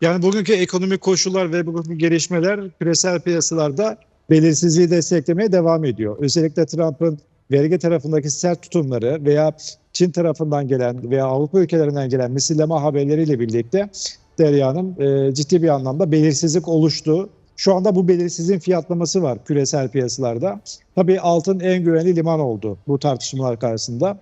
Yani bugünkü ekonomik koşullar ve bugünkü gelişmeler küresel piyasalarda belirsizliği desteklemeye devam ediyor. Özellikle Trump'ın vergi tarafındaki sert tutumları veya Çin tarafından gelen veya Avrupa ülkelerinden gelen misilleme haberleriyle birlikte Derya Hanım e, ciddi bir anlamda belirsizlik oluştu. Şu anda bu belirsizliğin fiyatlaması var küresel piyasalarda. Tabii altın en güvenli liman oldu bu tartışmalar karşısında.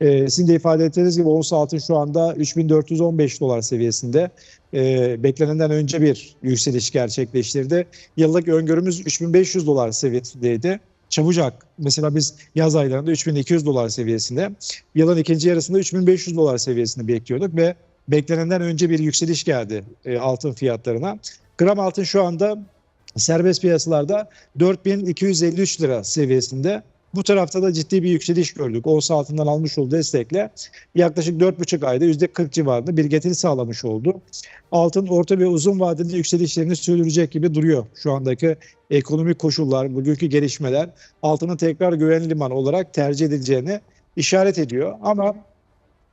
E, sizin de ifade ettiğiniz gibi ons altın şu anda 3415 dolar seviyesinde. E, beklenenden önce bir yükseliş gerçekleştirdi. Yıllık öngörümüz 3500 dolar seviyesindeydi. Çabucak mesela biz yaz aylarında 3200 dolar seviyesinde, yılın ikinci yarısında 3500 dolar seviyesinde bekliyorduk ve beklenenden önce bir yükseliş geldi e, altın fiyatlarına. Gram altın şu anda serbest piyasalarda 4253 lira seviyesinde. Bu tarafta da ciddi bir yükseliş gördük. Ons altından almış olduğu destekle yaklaşık 4,5 ayda %40 civarında bir getiri sağlamış oldu. Altın orta ve uzun vadeli yükselişlerini sürdürecek gibi duruyor. Şu andaki ekonomik koşullar, bugünkü gelişmeler altının tekrar güvenli liman olarak tercih edileceğini işaret ediyor. Ama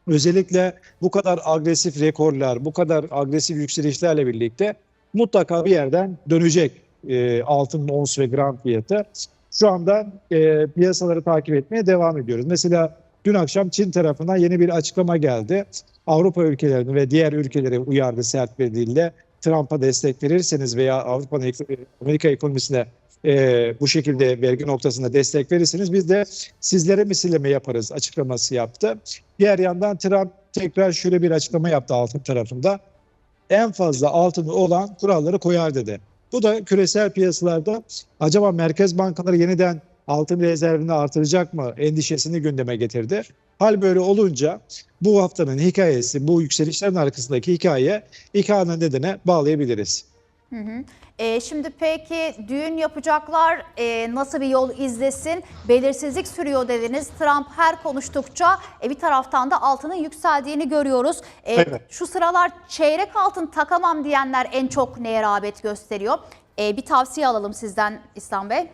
özellikle bu kadar agresif rekorlar, bu kadar agresif yükselişlerle birlikte mutlaka bir yerden dönecek e, altın ons ve gram fiyatı. Şu anda e, piyasaları takip etmeye devam ediyoruz. Mesela dün akşam Çin tarafından yeni bir açıklama geldi. Avrupa ülkelerini ve diğer ülkeleri uyardı sert bir dille. Trump'a destek verirseniz veya Avrupa'nın Amerika ekonomisine e, bu şekilde vergi noktasında destek verirseniz biz de sizlere misilleme yaparız açıklaması yaptı. Diğer yandan Trump tekrar şöyle bir açıklama yaptı altın tarafında. En fazla altını olan kuralları koyar dedi. Bu da küresel piyasalarda acaba merkez bankaları yeniden altın rezervini artıracak mı endişesini gündeme getirdi. Hal böyle olunca bu haftanın hikayesi, bu yükselişlerin arkasındaki hikaye iki ana nedene bağlayabiliriz. Hı hı. E, şimdi peki düğün yapacaklar e, nasıl bir yol izlesin? Belirsizlik sürüyor dediniz. Trump her konuştukça e, bir taraftan da altının yükseldiğini görüyoruz. E, Evet. Şu sıralar çeyrek altın takamam diyenler en çok neye rağbet gösteriyor? E, bir tavsiye alalım sizden İslam Bey.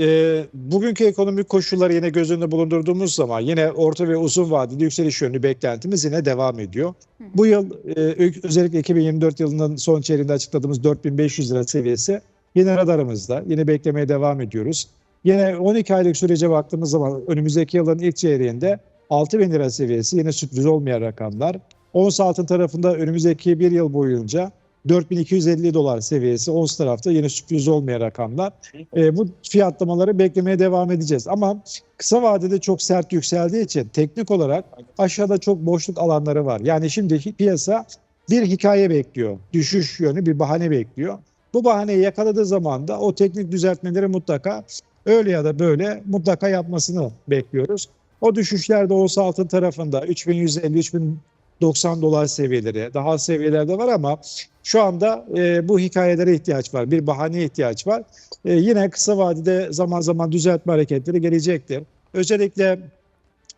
Ee, bugünkü ekonomik koşulları yine göz önünde bulundurduğumuz zaman yine orta ve uzun vadeli yükseliş yönlü beklentimiz yine devam ediyor. Bu yıl e, özellikle 2024 yılının son çeyreğinde açıkladığımız 4500 lira seviyesi yine radarımızda. Yine beklemeye devam ediyoruz. Yine 12 aylık sürece baktığımız zaman önümüzdeki yılın ilk çeyreğinde 6000 lira seviyesi yine sürpriz olmayan rakamlar. Ons altın tarafında önümüzdeki bir yıl boyunca 4250 dolar seviyesi ons tarafta yine sürpriz olmayan rakamlar. E, bu fiyatlamaları beklemeye devam edeceğiz. Ama kısa vadede çok sert yükseldiği için teknik olarak aşağıda çok boşluk alanları var. Yani şimdi piyasa bir hikaye bekliyor. Düşüş yönü bir bahane bekliyor. Bu bahaneyi yakaladığı zaman da o teknik düzeltmeleri mutlaka öyle ya da böyle mutlaka yapmasını bekliyoruz. O düşüşlerde olsa altın tarafında 3150-3090 dolar seviyeleri daha seviyelerde var ama şu anda e, bu hikayelere ihtiyaç var. Bir bahaneye ihtiyaç var. E, yine kısa vadede zaman zaman düzeltme hareketleri gelecektir. Özellikle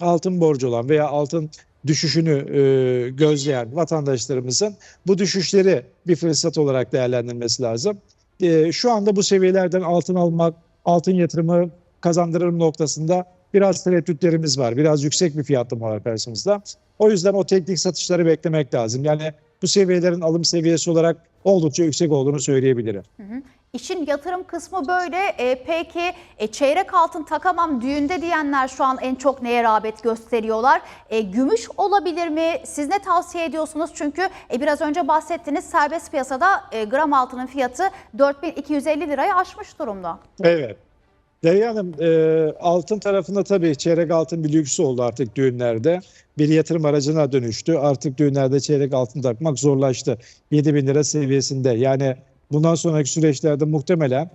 altın borcu olan veya altın düşüşünü e, gözleyen vatandaşlarımızın bu düşüşleri bir fırsat olarak değerlendirmesi lazım. E, şu anda bu seviyelerden altın almak, altın yatırımı kazandırır noktasında biraz tereddütlerimiz var. Biraz yüksek bir fiyatlama var karşımızda. O yüzden o teknik satışları beklemek lazım. Yani bu seviyelerin alım seviyesi olarak oldukça yüksek olduğunu söyleyebilirim. İşin yatırım kısmı böyle. E, peki e, çeyrek altın takamam düğünde diyenler şu an en çok neye rağbet gösteriyorlar? E, gümüş olabilir mi? Siz ne tavsiye ediyorsunuz? Çünkü e, biraz önce bahsettiniz serbest piyasada e, gram altının fiyatı 4250 lirayı aşmış durumda. Evet. Derya Hanım, e, altın tarafında tabii çeyrek altın bir lüks oldu artık düğünlerde. Bir yatırım aracına dönüştü. Artık düğünlerde çeyrek altın takmak zorlaştı. 7 bin lira seviyesinde. Yani bundan sonraki süreçlerde muhtemelen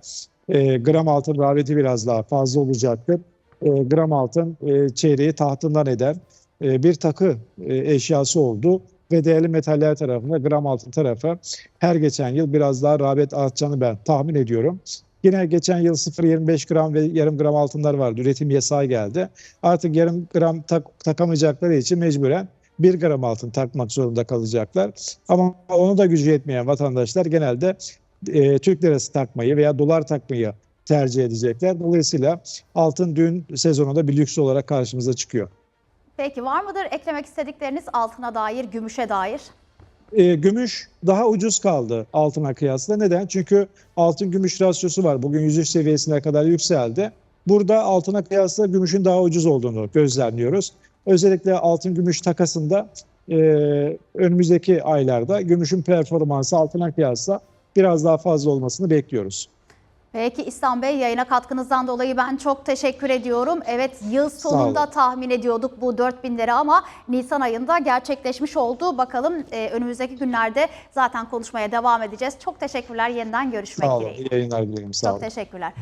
e, gram altın rağbeti biraz daha fazla olacaktır. E, gram altın e, çeyreği tahtından eder. E, bir takı e, eşyası oldu ve değerli metaller tarafında gram altın tarafı her geçen yıl biraz daha rağbet artacağını ben tahmin ediyorum. Yine geçen yıl 0.25 gram ve yarım gram altınlar vardı. Üretim yasağı geldi. Artık yarım gram tak, takamayacakları için mecburen 1 gram altın takmak zorunda kalacaklar. Ama onu da gücü yetmeyen vatandaşlar genelde e, Türk lirası takmayı veya dolar takmayı tercih edecekler. Dolayısıyla altın düğün sezonunda bir lüks olarak karşımıza çıkıyor. Peki var mıdır eklemek istedikleriniz altına dair, gümüşe dair? E, gümüş daha ucuz kaldı altına kıyasla. Neden? Çünkü altın gümüş rasyosu var. Bugün 103 seviyesine kadar yükseldi. Burada altına kıyasla gümüşün daha ucuz olduğunu gözlemliyoruz. Özellikle altın gümüş takasında e, önümüzdeki aylarda gümüşün performansı altına kıyasla biraz daha fazla olmasını bekliyoruz. Peki İhsan Bey yayına katkınızdan dolayı ben çok teşekkür ediyorum. Evet yıl sonunda tahmin ediyorduk bu 4000 lira ama Nisan ayında gerçekleşmiş oldu. Bakalım e, önümüzdeki günlerde zaten konuşmaya devam edeceğiz. Çok teşekkürler yeniden görüşmek Sağ olun. dileğiyle. İyi yayınlar dilerim. Sağ Çok olun. teşekkürler.